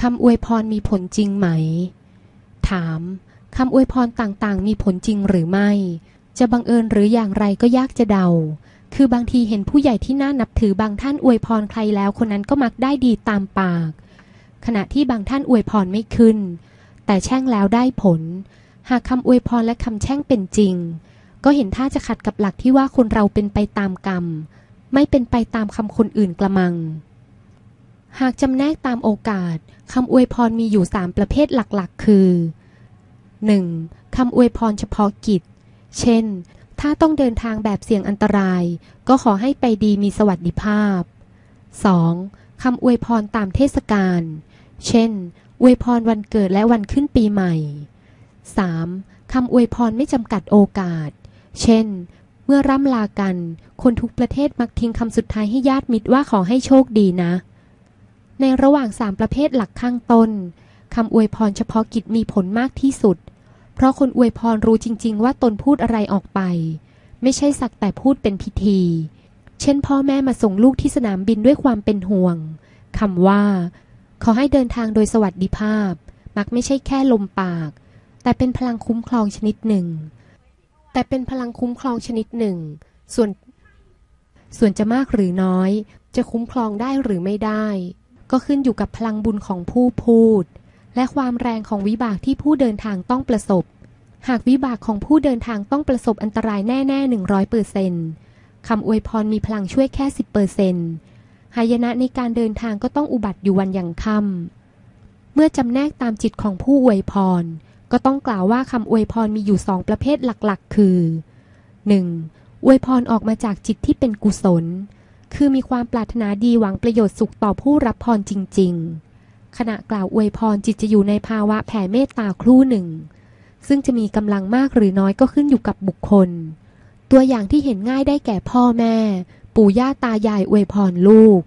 คำอวยพรมีผลจริงไหม ถามคำอวยพรต่างๆ มีผลจริงหรือไม่ จะบังเอิญหรืออย่างไรก็ยากจะเดา คือบางทีเห็นผู้ใหญ่ที่น่านับถือบางท่านอวยพรใครแล้วคนนั้นก็มักได้ดีตามปาก ขณะที่บางท่านอวยพรไม่ขึ้น แต่แช่งแล้วได้ผล หากคำอวยพรและคำแช่งเป็นจริง ก็เห็นท่าจะขัดกับหลักที่ว่าคนเราเป็นไปตามกรรม ไม่เป็นไปตามคำคนอื่นกระมัง หากจำแนกตามโอกาสคำอวยพรมีอยู่สามประเภทหลักๆ คือ 1. คำอวยพรเฉพาะกิจ เช่น ถ้าต้องเดินทางแบบเสี่ยงอันตราย ก็ขอให้ไปดีมีสวัสดิภาพ 2. คำอวยพรตามเทศกาล เช่น อวยพรวันเกิดและวันขึ้นปีใหม่ 3. คำอวยพรไม่จำกัดโอกาส เช่น เมื่อร่ำลากัน คนทุกประเทศมักทิ้งคำสุดท้ายให้ญาติมิตรว่าขอให้โชคดีนะ ในระหว่างสามประเภทหลักข้างต้นคำอวยพรเฉพาะกิจมีผลมากที่สุด เพราะคนอวยพรรู้จริง ๆ ว่าตนพูดอะไรออกไป ไม่ใช่สักแต่พูดเป็นพิธี เช่นพ่อแม่มาส่งลูกที่สนามบินด้วยความเป็นห่วงคำว่า ขอให้เดินทางโดยสวัสดิภาพ มักไม่ใช่แค่ลมปาก แต่เป็นพลังคุ้มครองชนิดหนึ่ง แต่เป็นพลังคุ้มครองชนิดหนึ่ง ส่วน ส่วนจะมากหรือน้อย จะคุ้มครองได้หรือไม่ได้ ก็ขึ้นอยู่กับพลังบุญของผู้พูด และความแรงของวิบากที่ผู้เดินทางต้องประสบ หากวิบากของผู้เดินทางต้องประสบอันตรายแน่ๆหนึ่งร้อยเปอร์เซนต์คำอวยพรมีพลังช่วยแค่สิบเปอร์เซนต์หายนะในการเดินทางก็ต้องอุบัติอยู่วันอย่างค่ำเมื่อจำแนกตามจิตของผู้อวยพร ก็ต้องกล่าวว่าคำอวยพรมีอยู่สองประเภทหลักๆ คือ 1. อวยพรออกมาจากจิตที่เป็นกุศล คือมีความปรารถนาดีหวังประโยชน์สุขต่อผู้รับพรจริง ๆ ขณะกล่าวอวยพรจิตจะอยู่ในภาวะแผ่เมตตาครู่หนึ่ง ซึ่งจะมีกำลังมากหรือน้อยก็ขึ้นอยู่กับบุคคล ตัวอย่างที่เห็นง่ายได้แก่พ่อแม่ ปู่ย่าตายายอวยพรลูก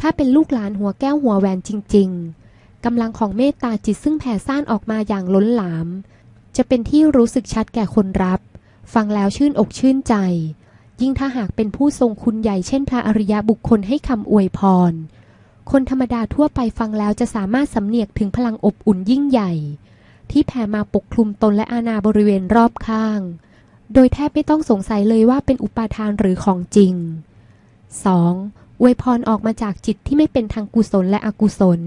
ถ้าเป็นลูกหลานหัวแก้วหัวแหวนจริง ๆกำลังของเมตตาจิตซึ่งแผ่ซ่านออกมาอย่างล้นหลาม จะเป็นที่รู้สึกชัดแก่คนรับ ฟังแล้วชื่นอกชื่นใจ ยิ่งถ้าหากเป็นผู้ทรงคุณใหญ่เช่นพระอริยบุคคลให้คำอวยพร คนธรรมดาทั่วไปฟังแล้วจะสามารถสำเนียกถึงพลังอบอุ่นยิ่งใหญ่ ที่แผ่มาปกคลุมตนและอาณาบริเวณรอบข้าง โดยแทบไม่ต้องสงสัยเลยว่าเป็นอุปาทานหรือของจริง 2. อวยพรออกมาจากจิตที่ไม่เป็นทางกุศลและอกุศล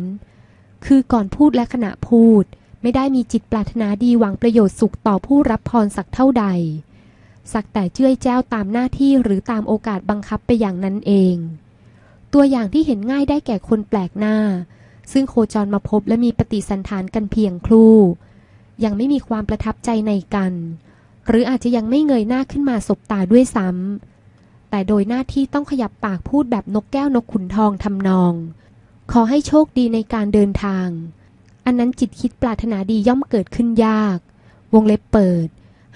คือก่อนพูดและขณะพูด ไม่ได้มีจิตปรารถนาดีหวังประโยชน์สุขต่อผู้รับพรสักเท่าใด สักแต่เจื้อยแจ้วตามหน้าที่หรือตามโอกาสบังคับไปอย่างนั้นเอง ตัวอย่างที่เห็นง่ายได้แก่คนแปลกหน้า ซึ่งโคจรมาพบและมีปฏิสันฐานกันเพียงครู่ ยังไม่มีความประทับใจในกัน หรืออาจจะยังไม่เงยหน้าขึ้นมาสบตาด้วยซ้ำแต่โดยหน้าที่ต้องขยับปากพูดแบบนกแก้วนกขุนทองทำนอง ขอให้โชคดีในการเดินทาง อันนั้นจิตคิดปรารถนาดีย่อมเกิดขึ้นยาก วงเล็บเปิด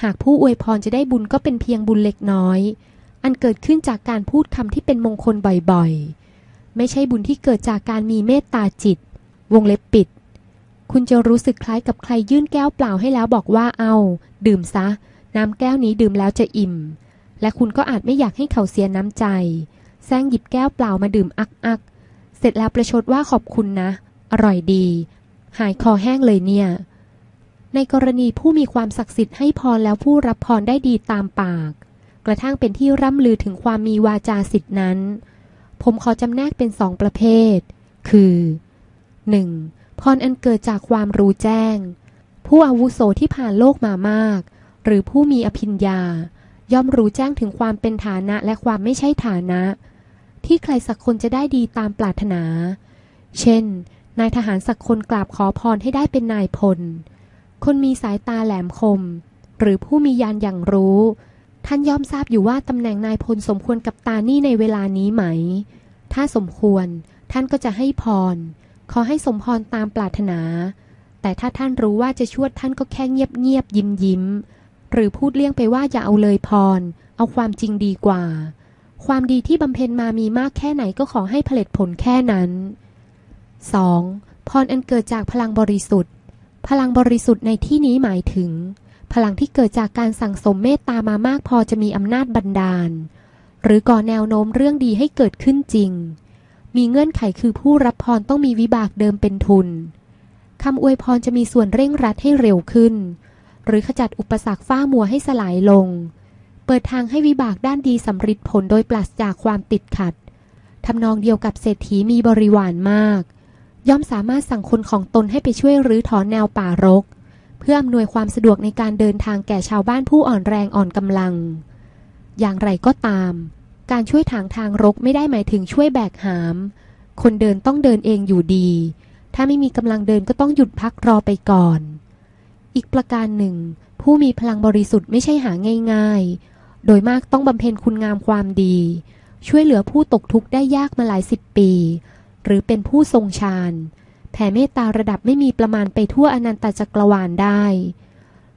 หากผู้อวยพรจะได้บุญก็เป็นเพียงบุญเล็กน้อย อันเกิดขึ้นจากการพูดคำที่เป็นมงคลบ่อยๆ ไม่ใช่บุญที่เกิดจากการมีเมตตาจิต วงเล็บปิด คุณจะรู้สึกคล้ายกับใครยื่นแก้วเปล่าให้แล้วบอกว่าเอา ดื่มซะ น้ำแก้วนี้ดื่มแล้วจะอิ่ม และคุณก็อาจไม่อยากให้เขาเสียน้ำใจ แซงหยิบแก้วเปล่ามาดื่มอักอักเสร็จแล้วประชดว่าขอบคุณนะ อร่อยดี หายคอแห้งเลยเนี่ย ในกรณีผู้มีความศักดิ์สิทธิ์ให้พรแล้วผู้รับพรได้ดีตามปาก กระทั่งเป็นที่ร่ำลือถึงความมีวาจาสิทธินั้น ผมขอจำแนกเป็นสองประเภท คือ 1. พรอันเกิดจากความรู้แจ้ง ผู้อาวุโสที่ผ่านโลกมามาก หรือผู้มีอภิญญา ย่อมรู้แจ้งถึงความเป็นฐานะและความไม่ใช่ฐานะ ที่ใครสักคนจะได้ดีตามปรารถนา เช่น นายทหารสักคนกราบขอพรให้ได้เป็นนายพล คนมีสายตาแหลมคม หรือผู้มียานอย่างรู้ ท่านย่อมทราบอยู่ว่าตำแหน่งนายพลสมควรกับตานี่ในเวลานี้ไหม ถ้าสมควร ท่านก็จะให้พร ขอให้สมพรตามปรารถนา แต่ถ้าท่านรู้ว่าจะชวดท่านก็แค่เงียบเงียบยิ้มยิ้ม หรือพูดเลี่ยงไปว่าอย่าเอาเลยพร เอาความจริงดีกว่า ความดีที่บำเพ็ญมามีมากแค่ไหนก็ขอให้ผลิตผลแค่นั้น 2. พรอันเกิดจากพลังบริสุทธิ์ พลังบริสุทธิ์ในที่นี้หมายถึง พลังที่เกิดจากการสั่งสมเมตตามามากพอจะมีอำนาจบันดาล หรือก่อแนวโน้มเรื่องดีให้เกิดขึ้นจริง มีเงื่อนไขคือผู้รับพรต้องมีวิบากเดิมเป็นทุนคำอวยพรจะมีส่วนเร่งรัดให้เร็วขึ้น หรือขจัดอุปสรรคฝ้ามัวให้สลายลง เปิดทางให้วิบากด้านดีสำฤทธิ์ผลโดยปราศจากความติดขัดทำนองเดียวกับเศรษฐีมีบริวารมาก ย่อมสามารถสั่งคนของตนให้ไปช่วยรื้อถอนแนวป่ารก เพื่ออำนวยความสะดวกในการเดินทางแก่ชาวบ้านผู้อ่อนแรงอ่อนกำลัง อย่างไรก็ตาม การช่วยถางทางรกไม่ได้หมายถึงช่วยแบกหาม คนเดินต้องเดินเองอยู่ดี ถ้าไม่มีกำลังเดินก็ต้องหยุดพักรอไปก่อน อีกประการหนึ่ง ผู้มีพลังบริสุทธิ์ไม่ใช่หาง่าย ๆ โดยมากต้องบำเพ็ญคุณงามความดี ช่วยเหลือผู้ตกทุกข์ได้ยากมาหลายสิบปี หรือเป็นผู้ทรงฌานแผ่เมตตาระดับไม่มีประมาณไปทั่วอนันตจักรวาลได้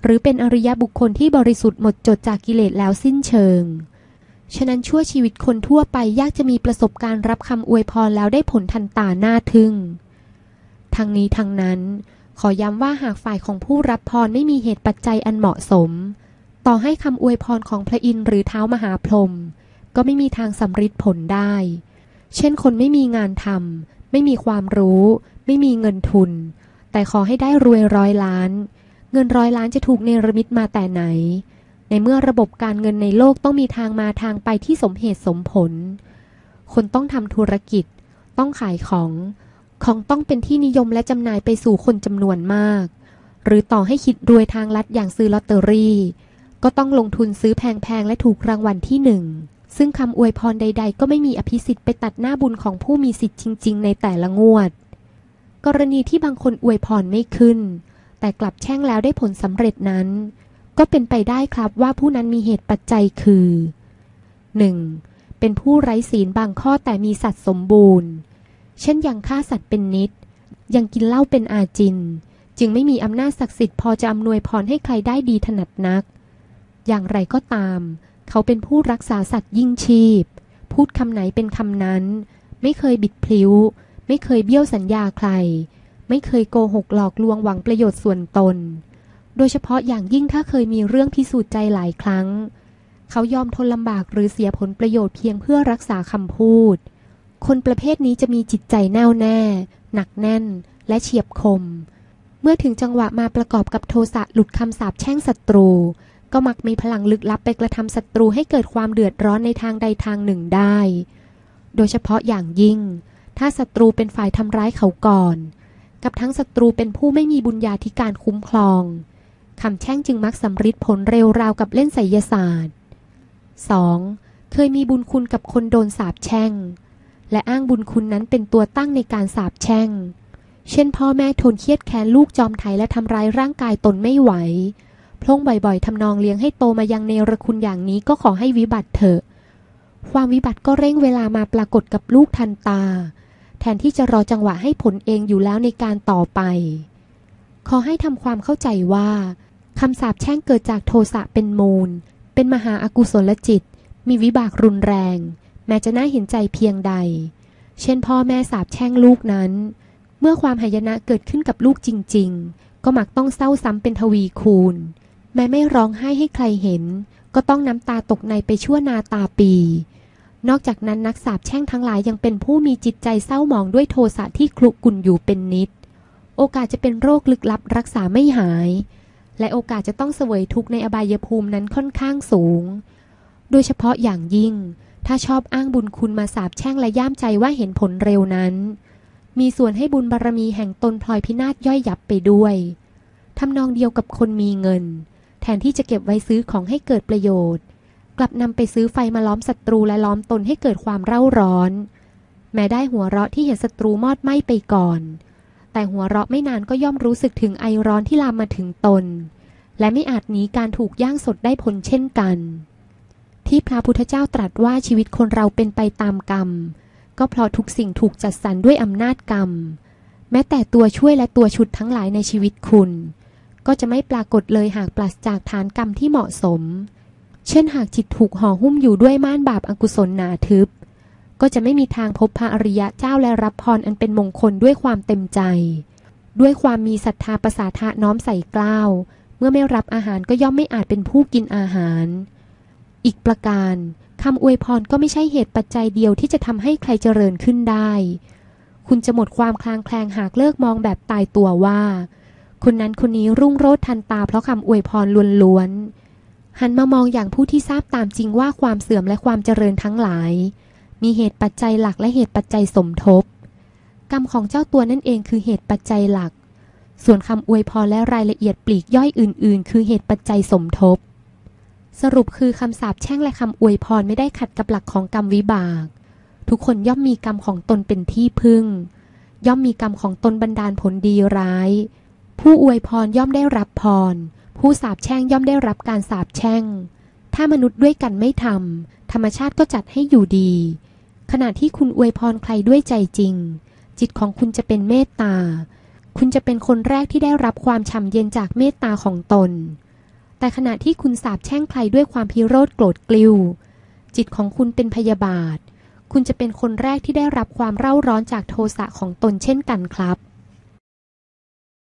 หรือเป็นอริยบุคคลที่บริสุทธิ์หมดจดจากกิเลสแล้วสิ้นเชิง ฉะนั้นชั่วชีวิตคนทั่วไปยากจะมีประสบการณ์รับคำอวยพรแล้วได้ผลทันตาหน้าทึ่งทางนี้ทางนั้น ขอย้ำว่าหากฝ่ายของผู้รับพรไม่มีเหตุปัจจัยอันเหมาะสม ต่อให้คำอวยพรของพระอินทร์หรือเท้ามหาพรหมก็ไม่มีทางสำฤทธิ์ผลได้ เช่นคนไม่มีงานทำไม่มีความรู้ ไม่มีเงินทุน แต่ขอให้ได้รวยร้อยล้าน เงินร้อยล้านจะถูกเนรมิตมาแต่ไหน ในเมื่อระบบการเงินในโลกต้องมีทางมาทางไปที่สมเหตุสมผล คนต้องทำธุรกิจ ต้องขายของ ของต้องเป็นที่นิยมและจำหน่ายไปสู่คนจำนวนมาก หรือต่อให้คิดรวยทางลัดอย่างซื้อลอตเตอรี่ ก็ต้องลงทุนซื้อแพงๆและถูกรางวัลที่หนึ่ง ซึ่งคำอวยพรใด ๆ ก็ไม่มีอภิสิทธิ์ไปตัดหน้าบุญของผู้มีสิทธิ์จริง ๆ ในแต่ละงวด กรณีที่บางคนอวยพรไม่ขึ้น แต่กลับแช่งแล้วได้ผลสำเร็จนั้น ก็เป็นไปได้ครับว่าผู้นั้นมีเหตุปัจจัยคือ 1. เป็นผู้ไร้ศีลบางข้อแต่มีสัตว์สมบูรณ์ เช่นยังฆ่าสัตว์เป็นนิด ยังกินเหล้าเป็นอาจิน จึงไม่มีอำนาจศักดิ์สิทธิ์พอจะอำนวยพรให้ใครได้ดีถนัดนัก อย่างไรก็ตาม เขาเป็นผู้รักษาสัตว์ยิ่งชีพ พูดคำไหนเป็นคำนั้น ไม่เคยบิดพลิ้ว ไม่เคยเบี้ยวสัญญาใคร ไม่เคยโกหกหลอกลวงหวังประโยชน์ส่วนตน โดยเฉพาะอย่างยิ่งถ้าเคยมีเรื่องพิสูจน์ใจหลายครั้ง เขายอมทนลำบากหรือเสียผลประโยชน์เพียงเพื่อรักษาคำพูด คนประเภทนี้จะมีจิตใจแน่วแน่ หนักแน่น และเฉียบคม เมื่อถึงจังหวะมาประกอบกับโทสะหลุดคำสาปแช่งศัตรู ก็มักมีพลังลึกลับไปกระทำศัตรูให้เกิดความเดือดร้อนในทางใดทางหนึ่งได้ โดยเฉพาะอย่างยิ่ง ถ้าศัตรูเป็นฝ่ายทำร้ายเขาก่อน กับทั้งศัตรูเป็นผู้ไม่มีบุญญาธิการคุ้มครองคำแช่งจึงมักสำฤทธิ์ผลเร็วราวกับเล่นไสยศาสตร์ 2. เคยมีบุญคุณกับคนโดนสาปแช่ง และอ้างบุญคุณนั้นเป็นตัวตั้งในการสาปแช่ง เช่นพ่อแม่ทนเครียดแค้นลูกจอมไถและทำร้ายร่างกายตนไม่ไหว พลงบ่อยๆทำนองเลี้ยงให้โตมายังเนรคุณอย่างนี้ก็ขอให้วิบัติเถอะ ความวิบัติก็เร่งเวลามาปรากฏกับลูกทันตา แทนที่จะรอจังหวะให้ผลเองอยู่แล้วในการต่อไป ขอให้ทำความเข้าใจว่าคำสาปแช่งเกิดจากโทสะเป็นมูล เป็นมหาอากุศลจิต มีวิบากรุนแรง แม้จะน่าเห็นใจเพียงใด เช่นพ่อแม่สาปแช่งลูกนั้น เมื่อความหายนะเกิดขึ้นกับลูกจริง ๆ ก็มักต้องเศร้าซ้ำเป็นทวีคูณ แม้ไม่ร้องไห้ให้ใครเห็น ก็ต้องน้ำตาตกในไปชั่วนาตาปี นอกจากนั้นนักสาปแช่งทั้งหลายยังเป็นผู้มีจิตใจเศร้าหมองด้วยโทสะที่คลุกุ่นอยู่เป็นนิด โอกาสจะเป็นโรคลึกลับรักษาไม่หาย และโอกาสจะต้องเสวยทุกข์ในอบายภูมินั้นค่อนข้างสูง โดยเฉพาะอย่างยิ่ง ถ้าชอบอ้างบุญคุณมาสาบแช่งและย่ามใจว่าเห็นผลเร็วนั้น มีส่วนให้บุญบารรมีแห่งตนพลอยพินาศย่อยยับไปด้วยทำนองเดียวกับคนมีเงิน แทนที่จะเก็บไว้ซื้อของให้เกิดประโยชน์ กลับนำไปซื้อไฟมาล้อมศัตรูและล้อมตนให้เกิดความเร่าร้อน แม้ได้หัวเราะที่เห็นศัตรูมอดไหม้ไปก่อน แต่หัวเราะไม่นานก็ย่อมรู้สึกถึงไอร้อนที่ลามมาถึงตน และไม่อาจหนีการถูกย่างสดได้ผลเช่นกัน ที่พระพุทธเจ้าตรัสว่าชีวิตคนเราเป็นไปตามกรรม ก็เพราะทุกสิ่งถูกจัดสรรด้วยอำนาจกรรม แม้แต่ตัวช่วยและตัวฉุดทั้งหลายในชีวิตคุณ ก็จะไม่ปรากฏเลยหากปราศจากฐานกรรมที่เหมาะสม เช่นหากจิตถูกห่อหุ้มอยู่ด้วยม่านบาปอากุศลหนาทึบ ก็จะไม่มีทางพบพระอริยะเจ้าและรับพรอันเป็นมงคลด้วยความเต็มใจ ด้วยความมีศรัทธาประสาทะน้อมใส่กล้าว เมื่อไม่รับอาหารก็ย่อมไม่อาจเป็นผู้กินอาหาร อีกประการคำอวยพรก็ไม่ใช่เหตุปัจจัยเดียวที่จะทำให้ใครเจริญขึ้นได้ คุณจะหมดความคลางแคลงหากเลิกมองแบบตายตัวว่า คนนั้นคนนี้รุ่งโรจน์ทันตาเพราะคำอวยพรล้วนๆ หันมามองอย่างผู้ที่ทราบตามจริงว่าความเสื่อมและความเจริญทั้งหลาย มีเหตุปัจจัยหลักและเหตุปัจจัยสมทบ กรรมของเจ้าตัวนั่นเองคือเหตุปัจจัยหลัก ส่วนคำอวยพรและรายละเอียดปลีกย่อยอื่น ๆ คือเหตุปัจจัยสมทบ สรุปคือคำสาปแช่งและคำอวยพรไม่ได้ขัดกับหลักของกรรมวิบาก ทุกคนย่อมมีกรรมของตนเป็นที่พึ่ง ย่อมมีกรรมของตนบันดาลผลดีร้าย ผู้อวยพรย่อมได้รับพร ผู้สาปแช่งย่อมได้รับการสาปแช่ง ถ้ามนุษย์ด้วยกันไม่ทำธรรมชาติก็จัดให้อยู่ดี ขณะที่คุณอวยพรใครด้วยใจจริง จิตของคุณจะเป็นเมตตา คุณจะเป็นคนแรกที่ได้รับความช่ำเย็นจากเมตตาของตน แต่ขณะที่คุณสาปแช่งใครด้วยความพิโรธโกรธกลิ้ว จิตของคุณเป็นพยาบาท คุณจะเป็นคนแรกที่ได้รับความเร่าร้อนจากโทสะของตนเช่นกันครับ